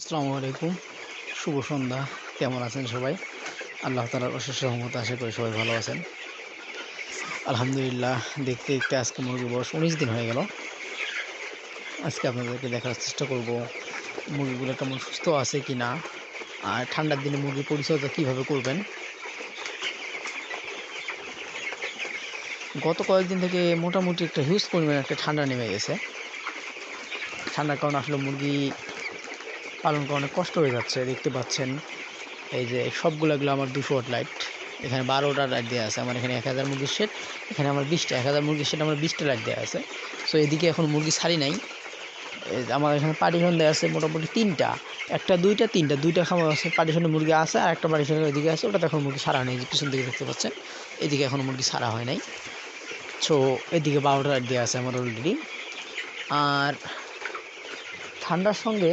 আসসালামু আলাইকুম। শুভ সন্ধ্যা। কেমন আছেন সবাই? আল্লাহ তালার অশেষ রহমত, আশা করি সবাই ভালো আছেন। আলহামদুলিল্লাহ, দেখতে দেখতে আজকে মুরগির বয়স উনিশ দিন হয়ে গেল। আজকে আপনাদেরকে দেখার চেষ্টা করব মুরগিগুলো কেমন সুস্থ আছে কি না আর ঠান্ডার দিনে মুরগির পরিচর্যা কীভাবে করবেন। গত কয়েকদিন থেকে মোটামুটি একটা হিউজ পরিমাণে একটা ঠান্ডা নেমে গেছে। ঠান্ডার কারণে আসলে মুরগি পালন করা অনেক কষ্ট হয়ে যাচ্ছে, দেখতে পাচ্ছেন। এই যে সবগুলো এগুলো আমার দুশো ওয়াট লাইট এখানে বারোটা লাইট দেওয়া আছে, আমার এখানে এক হাজার মুরগির সেট এখানে আমার বিশটা, এক হাজার মুরগির সেট আমার বিশটা লাইট দেওয়া আছে। সো এদিকে এখন মুরগি ছাড়ি নাই। আমার এখানে পার্টিশন দেওয়া আছে মোটামুটি তিনটা, একটা, দুইটা, তিনটা, দুইটা খামার আছে পার্টিশনে মুরগি আছে আর একটা পার্টিশনের ওইদিকে আছে, ওটাতে এখন মুরগি ছাড়া নেই, পিছন দিকে দেখতে পাচ্ছেন। এদিকে এখন মুরগি ছাড়া হয় নাই। সো এদিকে বারোটা লাইট দেওয়া আছে আমার অলরেডি আর ঠান্ডার সঙ্গে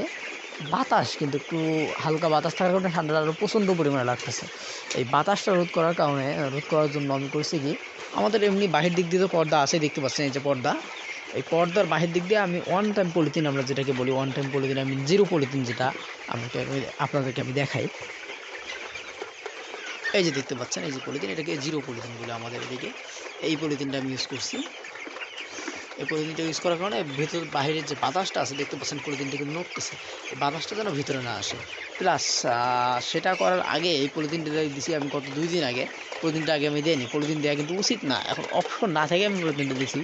বাতাস, কিন্তু একটু হালকা বাতাস থাকার কারণে ঠান্ডাটা আরও প্রচণ্ড পরিমাণে লাগতেছে। এই বাতাসটা রোধ করার কারণে, রোধ করার জন্য আমি করছি কি, আমাদের এমনি বাহির দিক দিয়ে তো পর্দা আছে দেখতে পাচ্ছেন এই যে পর্দা। এই পর্দার বাহির দিক দিয়ে আমি ওয়ান টাইম পলিথিন আমরা যেটাকে বলি ওয়ান টাইম পলিথিন আমি জিরো পলিথিন যেটা, আমাকে আমি- আপনাদেরকে আমি দেখাই। এই যে দেখতে পাচ্ছেন, এই যে পলিথিন এটাকে জিরো পলিথিন বলে আমাদের এদিকে। এই পলিথিনটা আমি ইউজ করছি। এই পলিথিনটা ইউজ করার কারণে ভেতর বাইরের যে বাতাসটা আছে, দেখতে পাচ্ছেন পলিথিনটা কিন্তু নড়তেছে, এই বাতাসটা যেন ভিতরে না আসে। প্লাস সেটা করার আগে এই পলিথিনটা দিছি আমি গত দুই দিন আগে, পলিথিনটা আগে আমি দিইনি, পলিথিন দেওয়া কিন্তু উচিত না। এখন অপশন না থেকে আমি পলিথিনটা দিছি,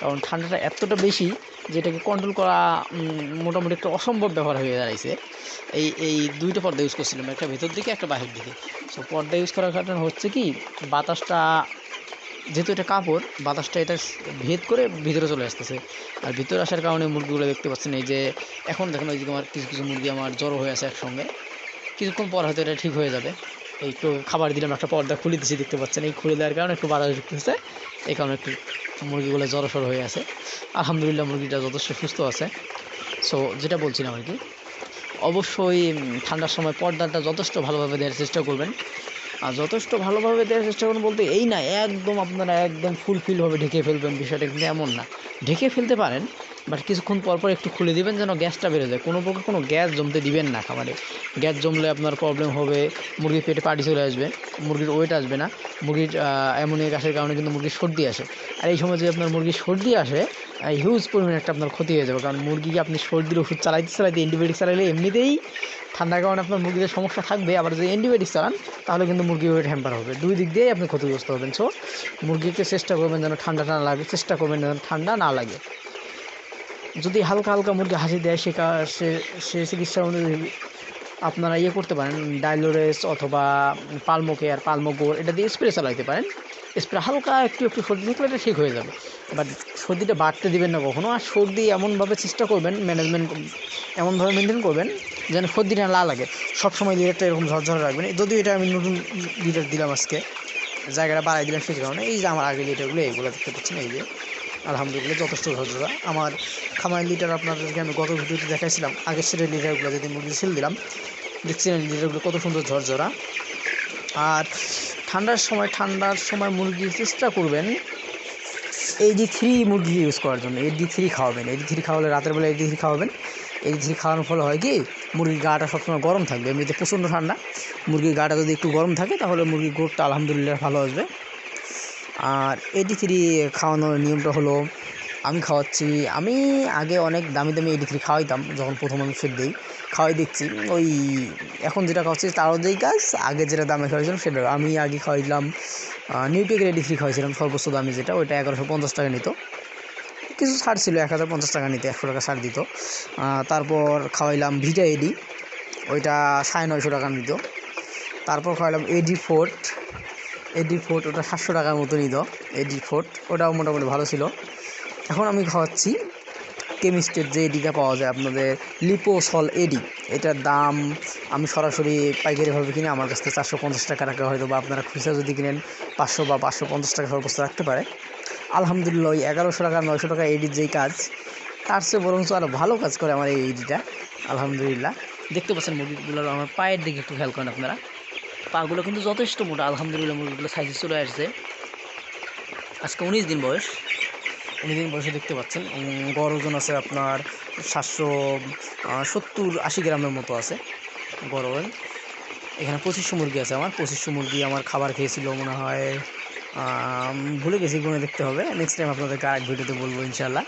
কারণ ঠান্ডাটা এতটা বেশি, যেটাকে কন্ট্রোল করা মোটামুটি একটা অসম্ভব ব্যাপার হয়ে দাঁড়াইছে। এই এই দুইটা পর্দা ইউজ করছিলাম, একটা ভেতর দিকে, একটা বাহির দিকে। সো পর্দা ইউজ করার কারণে হচ্ছে কি, বাতাসটা যেহেতু এটা কাপড়, বাতাসটা এটা ভেদ করে ভিতরে চলে আসতেছে। আর ভিতরে আসার কারণে মুরগিগুলো দেখতে পাচ্ছেন এই যে, এখন দেখেন ওই দিকে আমার কিছু কিছু মুরগি আমার জড়ো হয়ে আছে একসঙ্গে। কিছুক্ষণ পর হয়তো এটা ঠিক হয়ে যাবে। এই একটু খাবার দিলাম, একটা পর্দা খুলে দিচ্ছি দেখতে পাচ্ছেন। এই খুলে দেওয়ার কারণে একটু বাতাস ঢুকতেছে। এই কারণে একটু মুরগিগুলো জড়ো সড়ো হয়ে আছে। আলহামদুলিল্লাহ মুরগিটা যথেষ্ট সুস্থ আছে। সো যেটা বলছিলাম আর কি, অবশ্যই ঠান্ডার সময় পর্দাটা যথেষ্ট ভালোভাবে দেওয়ার চেষ্টা করবেন। আর যথেষ্ট ভালোভাবে দেওয়ার চেষ্টা করুন বলতে এই না, একদম আপনারা একদম ফুলফিলভাবে ঢেকে ফেলবেন বিষয়টা কিন্তু এমন না। ঢেকে ফেলতে পারেন, বাট কিছুক্ষণ পর পর একটু খুলে দিবেন যেন গ্যাসটা বেরো যায়। কোনো প্রকার কোনো গ্যাস জমতে দিবেন না খাবারে গ্যাস জমলে আপনার প্রবলেম হবে, মুরগির পেটে পাটি চলে আসবে, মুরগির ওয়েট আসবে না, মুরগির অ্যামোনিয়া গ্যাসের কারণে কিন্তু মুরগির সর্দি আসে। আর এই সময় যদি আপনার মুরগির সর্দি আসে হিউজ পরিমাণে একটা আপনার ক্ষতি হয়ে যাবে। কারণ মুরগিকে আপনি সর্দির ওষুধ চালাইতে চালাইতে অ্যান্টিবায়োটিক চালাইলে এমনিতেই ঠান্ডার কারণে আপনার মুরগিদের সমস্যা থাকবে, আবার যদি অ্যান্টিবায়োটিক চালান, তাহলে কিন্তু মুরগি ওয়েট হ্যাম্পার হবে। দুই দিক দিয়েই আপনি ক্ষতিগ্রস্ত হবেন। সো মুরগিকে চেষ্টা করবেন যেন ঠান্ডা না লাগে, চেষ্টা করবেন যেন ঠান্ডা না লাগে। যদি হালকা হালকা মুরগি হাসি দেয়, সে সে সে চিকিৎসা অনুযায়ী আপনারা ইয়ে করতে পারেন ডাইলোরেস অথবা পালমোকেয়ার, পালমোগোর, এটা দিয়ে স্প্রে চালাইতে পারেন। স্প্রে হালকা একটু একটু সর্দি থাকলে এটা ঠিক হয়ে যাবে। বাট সর্দিটা বাড়তে দিবেন না কখনো। আর সর্দি এমনভাবে চেষ্টা করবেন ম্যানেজমেন্ট এমনভাবে মেনটেন করবেন যেন সর্দিটা না লাগে। সবসময় লিটারটা এরকম ঝরঝরে রাখবেন। যদিও এটা আমি নতুন লিটার দিলাম আজকে, জায়গাটা বাড়াই দিলাম সেই কারণে। এই যে আমার আগের লিটারগুলো এইগুলো দেখতে পাচ্ছেন, এই যে আলহামদুলিল্লাহ যথেষ্ট ঝরঝরা। আমার খামারের লিটার আপনাদেরকে আমি গত ভিডিওতে দেখাইছিলাম। আগের সেটের লিটারগুলো যদি মুরগি সেল দিলাম, দেখছিলেন লিটারগুলো কত সুন্দর ঝরঝরা। আর ঠান্ডার সময় ঠান্ডার সময় মুরগি চেষ্টা করবেন এইডি থ্রি মুরগি ইউজ করার জন্য। এইডি থ্রি খাওয়াবেন। এইডি থ্রি খাওয়ালে রাতের বেলা এইডি থ্রি খাওয়াবেন। এইডি থ্রি খাওয়ানোর ফলে হয় কি, মুরগির গাটা সবসময় গরম থাকবে। এমনিতে প্রচণ্ড ঠান্ডা। মুরগির গাটা যদি একটু গরম থাকে, তাহলে মুরগির গ্রোথটা আলহামদুলিল্লাহ ভালো আসবে। আর এইডি থ্রি খাওয়ানোর নিয়মটা হলো আমি খাওয়াচ্ছি। আমি আগে অনেক দামি দামি এডি থ্রি খাওয়াইতাম, যখন প্রথম আমি ফের দিই, খাওয়াই দেখছি। ওই এখন যেটা খাওয়াচ্ছি তারও যেই কাজ আগে যেটা দামে খাওয়াইছিলাম সেটা আমি আগে খাওয়াইলাম নিউটেকের এডি থ্রি খাওয়াইছিলাম, সর্বোচ্চ দামি যেটা, ওইটা এগারোশো পঞ্চাশ টাকা নিত। কিছু ছাড় ছিল, এক হাজার পঞ্চাশ টাকা নিতে, একশো টাকা ছাড় দিত। তারপর খাওয়াইলাম ভিটা এডি ওইটা সাড়ে নয়শো টাকা নিত। তারপর খাওয়াইলাম এডি ফোর্ট এডি ফোর্ট ওটা সাতশো টাকার মতো নিত। এডি ফোর্ট ওটাও মোটামুটি ভালো ছিল। এখন আমি খাওয়াচ্ছি কেমিস্টের যে এডিটা পাওয়া যায় আপনাদের লিপোসল এডি। এটার দাম আমি সরাসরি পাইকারিভাবে কিনে আমার কাছ থেকে চারশো পঞ্চাশ টাকা রাখা হয়তো বা আপনারা খুচরা যদি কিনেন পাঁচশো বা পাঁচশো পঞ্চাশ টাকা সর্বোচ্চ রাখতে পারে। আলহামদুলিল্লাহ ওই এগারোশো টাকা, নয়শো টাকা এডির যেই কাজ, তার চেয়ে বরঞ্চ আরও ভালো কাজ করে আমার এই এডিটা। আলহামদুলিল্লাহ। দেখতে পাচ্ছেন মুরগিগুলোর আমার পায়ের দিকে একটু খেয়াল করেন আপনারা। পাগুলো কিন্তু যথেষ্ট মোটা, আলহামদুলিল্লাহ মুরগিগুলো সাইজে চলে আসছে। আজকে উনিশ দিন বয়স। দিন বয়সে দেখতে পাচ্ছেন। গড় ওজন আছে আপনার সাতশো সত্তর আশি গ্রামের মতো আছে গড় ওজন। এখানে পঁচিশশো মুরগি আছে আমার। পঁচিশশো মুরগি আমার খাবার খেয়েছিল মনে হয় ভুলে গেছি, গুনে দেখতে হবে। নেক্সট টাইম আপনাদেরকে আরেক ভিডিওতে বলব ইনশাল্লাহ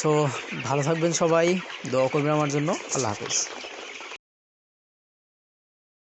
সো ভালো থাকবেন সবাই, দোয়া করবেন আমার জন্য। আল্লাহ হাফেজ।